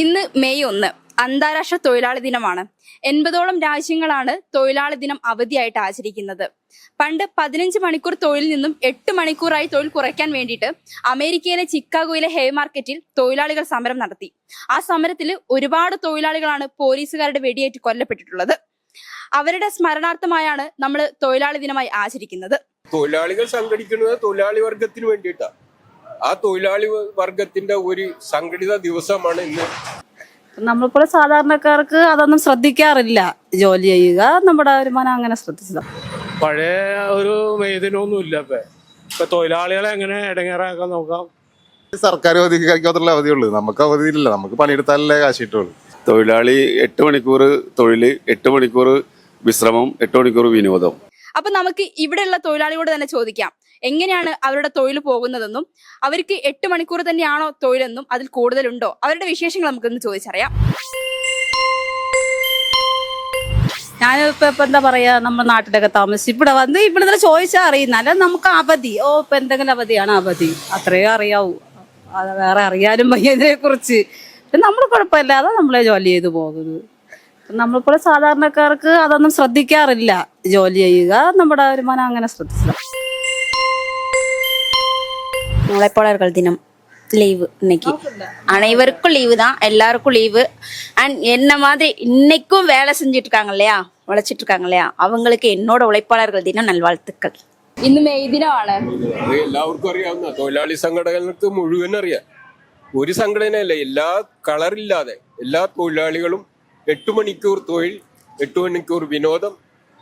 ഇന്ന് മെയ് ഒന്ന് അന്താരാഷ്ട്ര തൊഴിലാളി ദിനമാണ്. എൺപതോളം രാജ്യങ്ങളാണ് തൊഴിലാളി ദിനം അവധിയായിട്ട് ആചരിക്കുന്നത്. പണ്ട് പതിനഞ്ച് മണിക്കൂർ തൊഴിൽ നിന്നും എട്ട് മണിക്കൂറായി തൊഴിൽ കുറയ്ക്കാൻ വേണ്ടിയിട്ട് അമേരിക്കയിലെ ചിക്കാഗോയിലെ ഹേ മാർക്കറ്റിൽ തൊഴിലാളികൾ സമരം നടത്തി. ആ സമരത്തിൽ ഒരുപാട് തൊഴിലാളികളാണ് പോലീസുകാരുടെ വെടിയേറ്റ് കൊല്ലപ്പെട്ടിട്ടുള്ളത്. അവരുടെ സ്മരണാർത്ഥമായാണ് നമ്മൾ തൊഴിലാളി ദിനമായി ആചരിക്കുന്നത്. തൊഴിലാളികൾ സംഘടിക്കുന്നത് തൊഴിലാളി വർഗത്തിന് വേണ്ടിയിട്ടാണ് ആ തൊഴിലാളി വർഗത്തിന്റെ ഒരു സംഘടിത ദിവസമാണ് ഇന്ന്. നമ്മളിപ്പോൾ സാധാരണക്കാർക്ക് അതൊന്നും ശ്രദ്ധിക്കാറില്ല ജോലി ചെയ്യുക. നമ്മുടെ വരുമാനം അങ്ങനെ ശ്രദ്ധിച്ചത്. പഴയ ഒരു വേദനൊന്നും ഇല്ല ഇപ്പൊ. ഇപ്പൊ തൊഴിലാളികളെ എങ്ങനെ ഇടങ്ങേറാക്കാൻ നോക്കാം? സർക്കാർ അവധിക്കാത്തുള്ള അവധിയുള്ളൂ. നമുക്ക് അവധിയില്ല നമുക്ക് പണിയെടുത്താലല്ലേ കാശ് കിട്ടുള്ളൂ. തൊഴിലാളി എട്ട് മണിക്കൂർ തൊഴിൽ എട്ട് മണിക്കൂർ വിശ്രമം എട്ട് മണിക്കൂർ വിനോദം. അപ്പൊ നമുക്ക് ഇവിടെയുള്ള തൊഴിലാളിയോട് തന്നെ ചോദിക്കാം. എങ്ങനെയാണ് അവരുടെ തൊഴിൽ പോകുന്നതെന്നും അവർക്ക് എട്ട് മണിക്കൂർ തന്നെയാണോ തൊഴിലെന്നും അതിൽ കൂടുതലുണ്ടോ? അവരുടെ വിശേഷങ്ങൾ നമുക്കൊന്ന് ചോദിച്ചറിയാം. ഞാനിപ്പോ ഇപ്പൊ എന്താ പറയാ നമ്മുടെ നാട്ടിലൊക്കെ താമസിച്ച് ഇവിടെ വന്ന് ഇവിടെ നിന്ന് ചോദിച്ചാൽ അറിയുന്ന അല്ല നമുക്ക് അവധി. ഓ ഇപ്പൊ എന്തെങ്കിലും അവധിയാണ് അവധി. അത്രയോ അറിയാവൂ. വേറെ അറിയാനും വയ്യ കുറിച്ച് നമ്മൾ കുഴപ്പമില്ലാതെ നമ്മളെ ജോലി ചെയ്ത് പോകുന്നത് നമ്മളെപ്പോലെ സാധാരണക്കാർക്ക് അതൊന്നും ശ്രദ്ധിക്കാറില്ല. ജോലി ചെയ്യുക നമ്മുടെ വരുമാനം അങ്ങനെ ശ്രദ്ധിച്ചത് உழைப்பாளர்கள் தினம் லீவு இன்னைக்கு அனைவருக்கும் லீவு தான் எல்லாருக்கும் லீவு அண்ட் என்ன மாதிரி இன்னைக்கும் வேலை செஞ்சுட்டு இருக்காங்க இல்லையா உழைச்சிட்டு இருக்காங்க இல்லையா அவங்களுக்கு என்னோட உழைப்பாளர்கள் தினம் நல்வாழ்த்துக்கள் ഇന്ന് മെയ് ദിനമാണ് അത് എല്ലാവർക്കും അറിയാവുന്ന തൊഴിലാളി സംഘടനകൾക്ക് മുഴുവൻ അറിയാം ഒരു സംഘടനയല്ല എല്ലാ കളറില്ലാതെ എല്ലാ തൊഴിലാളികളും എട്ട് മണിക്കൂർ തൊഴിൽ എട്ട് മണിക്കൂർ വിനോദം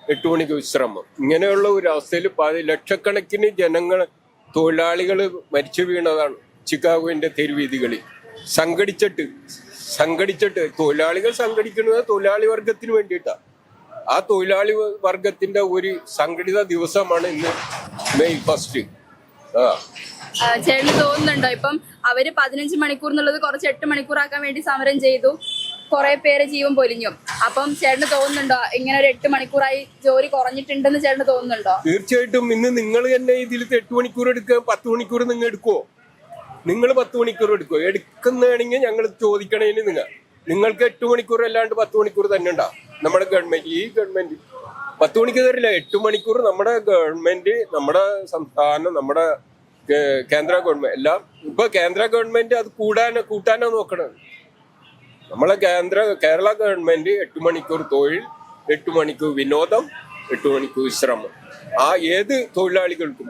എട്ട് മണിക്കൂർ വിശ്രമം ഇങ്ങനെയുള്ള ഒരു അവസ്ഥയിൽ പതി ലക്ഷക്കണക്കിന് ജനങ്ങൾ തൊഴിലാളികൾ മരിച്ചു വീണതാണ് ചിക്കാഗോവിന്റെ തെരുവീതികളിൽ സംഘടിച്ചിട്ട് സംഘടിച്ചിട്ട് തൊഴിലാളികൾ സംഘടിക്കുന്നത് തൊഴിലാളി വർഗത്തിന് വേണ്ടിയിട്ടാണ് ആ തൊഴിലാളി വർഗത്തിന്റെ ഒരു സംഘടിത ദിവസമാണ് ഇന്ന് മെയ് ഫസ്റ്റ്. ആ, ചേട്ടന് തോന്നുന്നുണ്ടോ? ഇപ്പം അവർ പതിനഞ്ച് മണിക്കൂർ എന്നുള്ളത് കുറച്ച് എട്ട് മണിക്കൂർ ആക്കാൻ വേണ്ടി സമരം ചെയ്തു. കുറെ പേര് ജീവൻ പൊലിഞ്ഞു. അപ്പം ചേട്ടന് തോന്നുന്നുണ്ടോ ഇങ്ങനെ ഒരു എട്ട് മണിക്കൂറായി ജോലി കുറഞ്ഞിട്ടുണ്ടെന്ന് ചേട്ടന് തോന്നുന്നുണ്ടോ? തീർച്ചയായിട്ടും ഇന്ന് നിങ്ങൾ തന്നെ ഇതിൽ എട്ട് മണിക്കൂർ എടുക്കുക പത്ത് മണിക്കൂർ നിങ്ങൾ എടുക്കുവോ? നിങ്ങൾ പത്ത് മണിക്കൂർ എടുക്കുവോ? എടുക്കുന്നതാണെങ്കിൽ ഞങ്ങൾ ചോദിക്കണേന് നിങ്ങൾ. നിങ്ങൾക്ക് എട്ട് മണിക്കൂർ അല്ലാണ്ട് പത്ത് മണിക്കൂർ തന്നെ ഉണ്ടോ? നമ്മുടെ ഗവൺമെന്റ് ഈ ഗവൺമെന്റ്. പത്ത് മണിക്ക് തരില്ല എട്ട് മണിക്കൂർ നമ്മുടെ ഗവൺമെന്റ് നമ്മുടെ സംസ്ഥാനം നമ്മുടെ കേന്ദ്ര ഗവൺമെന്റ്. എല്ലാം ഇപ്പൊ കേന്ദ്ര ഗവൺമെന്റ് അത് കൂടാനോ കൂട്ടാനോ നോക്കണത്. നമ്മളെ കേന്ദ്ര കേരള ഗവൺമെന്റ് എട്ട് മണിക്കൂർ തൊഴിൽ എട്ട് മണിക്കൂർ വിനോദം എട്ട് മണിക്കൂർ വിശ്രമം. ആ ഏത് തൊഴിലാളികൾക്കും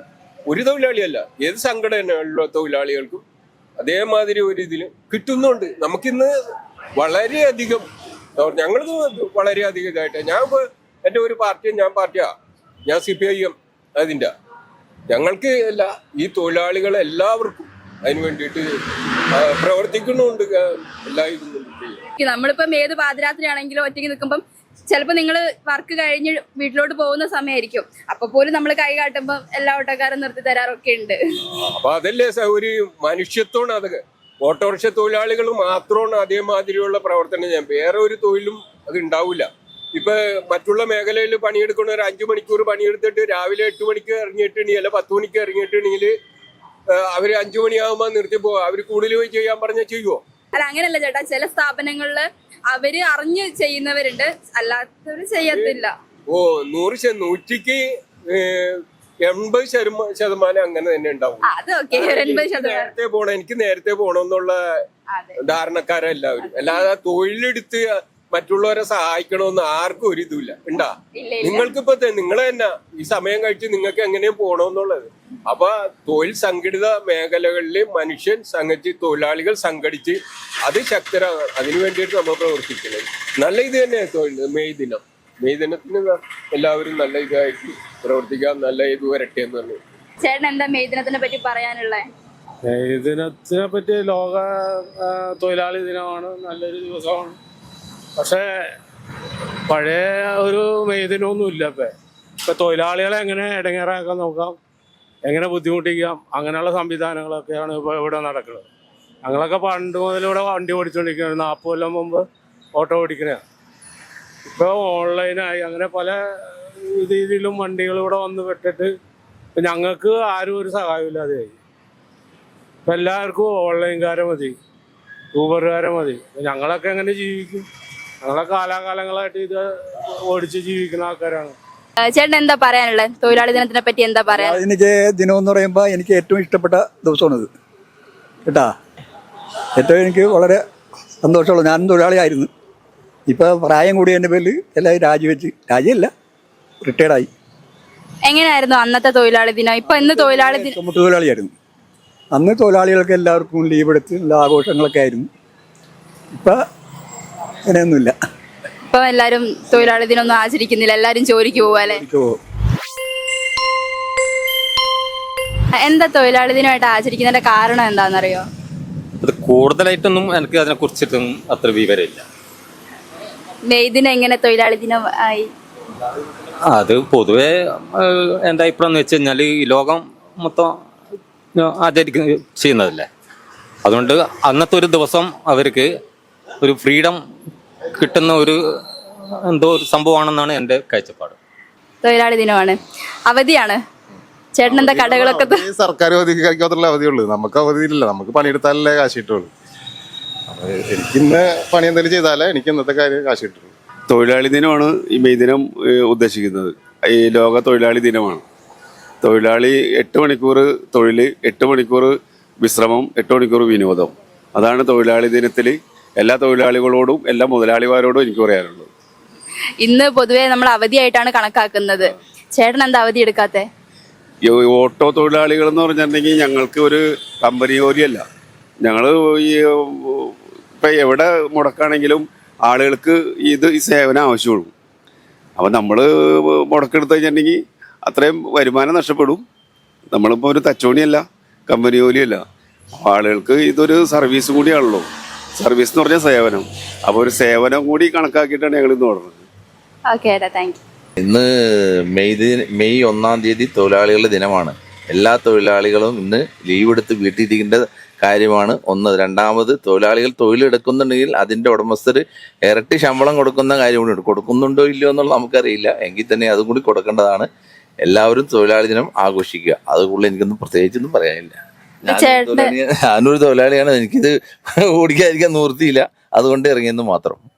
ഒരു തൊഴിലാളിയല്ല ഏത് സംഘടനകളിലുള്ള തൊഴിലാളികൾക്കും അതേമാതിരി ഒരു ഇതിൽ കിട്ടുന്നുണ്ട്. നമുക്കിന്ന് വളരെയധികം ഞങ്ങൾക്ക് വളരെയധികം ഇതായിട്ട് ഞാൻ എന്റെ ഒരു പാർട്ടിയും ഞാൻ പാർട്ടിയാ ഞാൻ സി പി ഐ എം അതിന്റെ. ഞങ്ങൾക്ക് അല്ല ഈ തൊഴിലാളികൾ എല്ലാവർക്കും അതിന് വേണ്ടിയിട്ട് പ്രവർത്തിക്കുന്നുണ്ട് നമ്മളിപ്പം ഏത് പാതിരാത്രി ആണെങ്കിലും ഒറ്റയ്ക്ക് നിൽക്കുമ്പം ചിലപ്പോൾ നിങ്ങൾ വർക്ക് കഴിഞ്ഞ് വീട്ടിലോട്ട് പോകുന്ന സമയമായിരിക്കും. അപ്പൊ പോലും നമ്മൾ കൈ കാട്ടുമ്പോൾ എല്ലാ ഓട്ടോക്കാരും നിർത്തി തരാറൊക്കെ ഉണ്ട്. അപ്പൊ അതല്ലേ സൗകര്യം? ഒരു മനുഷ്യത്വമാണ് അതൊക്കെ ഓട്ടോറിക്ഷ തൊഴിലാളികൾ മാത്രമാണ് അതേമാതിരിയുള്ള പ്രവർത്തനം ചെയ്യാൻ വേറെ ഒരു തൊഴിലും അത് ഉണ്ടാവില്ല. ഇപ്പൊ മറ്റുള്ള മേഖലയിൽ പണിയെടുക്കുന്ന ഒരു അഞ്ചു മണിക്കൂർ പണിയെടുത്തിട്ട് രാവിലെ എട്ട് മണിക്ക് ഇറങ്ങിയിട്ടുണ്ടെങ്കിൽ അല്ല പത്ത് മണിക്ക് ഇറങ്ങിയിട്ടുണ്ടെങ്കിൽ അവർ അഞ്ചു മണിയാകുമ്പോ നിർത്തി പോവാ. അവർ കൂടുതൽ പോയി ചെയ്യാൻ പറഞ്ഞാൽ ചെയ്യുവോ? അല്ല അങ്ങനല്ല ചേട്ടാ. ചില സ്ഥാപനങ്ങളിൽ അവർ അറിഞ്ഞ് ചെയ്യുന്നവരുണ്ട്. അല്ലാത്തവര് ചെയ്യത്തില്ല. ഓ നൂറ് ശത നൂറ്റിക്ക് എൺപത് ശതമാ- ശതമാനം അങ്ങനെ തന്നെ ഉണ്ടാവും. നേരത്തെ പോണം. എനിക്ക് നേരത്തെ പോണം എന്നുള്ള ധാരണക്കാരെല്ലാവരും അല്ലാതെ തൊഴിലെടുത്ത് മറ്റുള്ളവരെ സഹായിക്കണമെന്ന് ആർക്കും ഒരു ഇതുമില്ല. ഉണ്ടാ? നിങ്ങൾക്കിപ്പോ നിങ്ങൾ തന്നെ ഈ സമയം കഴിച്ച് നിങ്ങൾക്ക് എങ്ങനെയും പോകണമെന്നുള്ളത് അപ്പൊ തൊഴിൽ സംഘടിത മേഖലകളിൽ മനുഷ്യൻ സംഘടിച്ച് തൊഴിലാളികൾ സംഘടിച്ച് അത് ശക്തരാകണം അതിനു വേണ്ടിയിട്ട് നമ്മൾ പ്രവർത്തിക്കുന്നത്. നല്ല ഇത് തന്നെ തൊഴിൽ മെയ് ദിനം. മെയ് ദിനത്തിന് എല്ലാവരും നല്ല ഇതായിട്ട് പ്രവർത്തിക്കാം നല്ല ഇത് വരട്ടെ എന്ന് പറഞ്ഞു. ചേട്ടൻ എന്താ മെയ് ദിനത്തിനെ പറ്റി പറയാനുള്ളത് മെയ് ദിനത്തിനെ പറ്റി ലോക തൊഴിലാളി ദിനമാണ്. നല്ലൊരു ദിവസമാണ്. പക്ഷേ പഴയ ഒരു മെയ്തിനൊന്നും ഇല്ല ഇപ്പൊ. ഇപ്പൊ തൊഴിലാളികളെ എങ്ങനെ ഇടങ്ങേറാക്കാൻ നോക്കാം? എങ്ങനെ ബുദ്ധിമുട്ടിക്കാം? അങ്ങനെയുള്ള സംവിധാനങ്ങളൊക്കെയാണ് ഇപ്പൊ ഇവിടെ നടക്കുന്നത്. ഞങ്ങളൊക്കെ പണ്ട് മുതൽ വണ്ടി ഓടിച്ചുകൊണ്ടിരിക്കുന്നത് നാൽപ്പത് കൊല്ലം മുമ്പ് ഓട്ടോ ഓടിക്കണേ ഇപ്പോൾ ഓൺലൈനായി അങ്ങനെ പല രീതിയിലും വണ്ടികൾ ഇവിടെ വന്ന് പെട്ടിട്ട് ഇപ്പൊ ഞങ്ങൾക്ക് ആരും ഒരു സഹായമില്ലാതെയായി ഇപ്പം എല്ലാവർക്കും ഓൺലൈൻകാരെ മതി. ഊബറുകാരെ മതി. ഞങ്ങളൊക്കെ എങ്ങനെ ജീവിക്കും? ഞങ്ങളെ കാലാകാലങ്ങളായിട്ട് ഇത് ഓടിച്ച് ജീവിക്കുന്ന ആൾക്കാരാണ്. ചേട്ടൻ എന്താ പറയാനുള്ളത് തൊഴിലാളി ദിനത്തിനെ പറ്റി എന്താ പറയാ എനിക്ക് ദിനം എന്ന് പറയുമ്പോൾ എനിക്ക് ഏറ്റവും ഇഷ്ടപ്പെട്ട ദിവസമാണിത്. കേട്ടാ? ഏറ്റവും എനിക്ക് വളരെ സന്തോഷമുള്ള ഞാനും തൊഴിലാളിയായിരുന്നു. ഇപ്പോൾ പ്രായം കൂടി എന്റെ പേരിൽ എല്ലാവരും രാജിവെച്ച് രാജിയല്ല റിട്ടയർഡായി എങ്ങനെയായിരുന്നു അന്നത്തെ തൊഴിലാളി ദിനം? ഇപ്പൊ ഇന്ന് തൊഴിലാളി ദിനം തൊഴിലാളിയായിരുന്നു. അന്ന് തൊഴിലാളികൾക്ക് എല്ലാവർക്കും ലീവ് എടുത്ത് എല്ലാ ആഘോഷങ്ങളൊക്കെ ആയിരുന്നു. ഇപ്പം അങ്ങനെയൊന്നുമില്ല. ഇപ്പൊ എല്ലാരും തൊഴിലാളി ദിനൊന്നും ആചരിക്കുന്നില്ല. എല്ലാരും ജോലിക്ക് പോവാല്ലേ എന്താ തൊഴിലാളി ദിനമായിട്ട് ആചരിക്കുന്നതിന്റെ കാരണം എന്താണെന്നറിയോ? അത് കൂടുതലായിട്ടൊന്നും എനിക്ക് അതിനെ കുറിച്ചിട്ടും അത്ര വിവരമില്ല. മെയ് ദിനം എങ്ങനെ തൊഴിലാളി ദിനം ആയി? അത് പൊതുവെ എന്റെ അഭിപ്രായം എന്ന് വെച്ച് കഴിഞ്ഞാൽ ഈ ലോകം മൊത്തം ആചരിക്കുന്ന ചെയ്യുന്നതല്ലേ? അതുകൊണ്ട് അന്നത്തെ ഒരു ദിവസം അവർക്ക് ഒരു ഫ്രീഡം കിട്ടുന്ന ഒരു എന്തോ ഒരു സംഭവമാണെന്നാണ് എന്റെ കാഴ്ചപ്പാട്. തൊഴിലാളി ദിനമാണ്. അവധിയാണ്. ചേട്ടൻ എന്താ കടകളൊക്കെ സർക്കാർ അവധിക്ക് മാത്രമല്ല അവധിയുള്ളൂ. നമുക്ക് അവധിയില്ല നമുക്ക് പണിയെടുത്താലല്ലേ കാശ് കിട്ടുള്ളൂ എനിക്ക് ഇന്ന് പണി എന്തെങ്കിലും ചെയ്താലേ എനിക്ക് ഇന്നത്തെ കാര്യം കാശ് കിട്ടുള്ളൂ തൊഴിലാളി ദിനമാണ് ഈ മെയ് ദിനം ഉദ്ദേശിക്കുന്നത്. ഈ ലോക തൊഴിലാളി ദിനമാണ്. തൊഴിലാളി എട്ട് മണിക്കൂർ തൊഴിൽ എട്ട് മണിക്കൂർ വിശ്രമം എട്ട് മണിക്കൂർ വിനോദം. അതാണ് തൊഴിലാളി ദിനത്തിൽ എല്ലാ തൊഴിലാളികളോടും എല്ലാ മുതലാളിമാരോടും എനിക്ക് പറയാനുള്ളത്. ഇന്ന് പൊതുവേ നമ്മൾ അവധിയായിട്ടാണ് കണക്കാക്കുന്നത്. ചേട്ടൻ എന്താ അവധി എടുക്കാത്തെ? ഓട്ടോ തൊഴിലാളികൾ എന്ന് പറഞ്ഞിട്ടുണ്ടെങ്കിൽ ഞങ്ങൾക്ക് ഒരു കമ്പനി ജോലിയല്ല. ഞങ്ങൾ ഈ ഇപ്പം എവിടെ മുടക്കാണെങ്കിലും ആളുകൾക്ക് ഇത് ഈ സേവനം ആവശ്യമുള്ളൂ. അപ്പം നമ്മൾ മുടക്കെടുത്ത് കഴിഞ്ഞിട്ടുണ്ടെങ്കിൽ അത്രയും വരുമാനം നഷ്ടപ്പെടും. നമ്മളിപ്പോൾ ഒരു തച്ചോണിയല്ല കമ്പനി ജോലിയല്ല. ആളുകൾക്ക് ഇതൊരു സർവീസ് കൂടിയാണല്ലോ. സർവീസ് എന്ന് പറഞ്ഞാൽ സേവനം. അപ്പോൾ ഒരു സേവനം കൂടി കണക്കാക്കിയിട്ടാണ് ഞങ്ങൾ ഇന്ന് ഓർഡർ ഓക്കെ ഏട്ടാ താങ്ക് യു ഇന്ന് മെയ് ദിന മെയ് ഒന്നാം തീയതി തൊഴിലാളികളുടെ ദിനമാണ്. എല്ലാ തൊഴിലാളികളും ഇന്ന് ലീവ് എടുത്ത് വീട്ടിലിരിക്കേണ്ട കാര്യമാണ്. ഒന്ന് രണ്ടാമത് തൊഴിലാളികൾ തൊഴിലെടുക്കുന്നുണ്ടെങ്കിൽ അതിന്റെ ഉടമസ്ഥർ ഇരട്ടി ശമ്പളം കൊടുക്കുന്ന കാര്യം കൂടി ഉണ്ട് കൊടുക്കുന്നുണ്ടോ ഇല്ലയോ എന്നുള്ളത് നമുക്കറിയില്ല. എങ്കിൽ തന്നെ അതും കൂടി കൊടുക്കേണ്ടതാണ്. എല്ലാവരും തൊഴിലാളി ദിനം ആഘോഷിക്കുക. അതുകൂടി എനിക്കൊന്നും പ്രത്യേകിച്ചൊന്നും പറയാനില്ല. ഞാനൊരു തൊഴിലാളിയാണ്. എനിക്കിത് ഓടിക്കാതിരിക്കാൻ നിവൃത്തിയില്ല. അതുകൊണ്ട് ഇറങ്ങിയെന്ന് മാത്രം.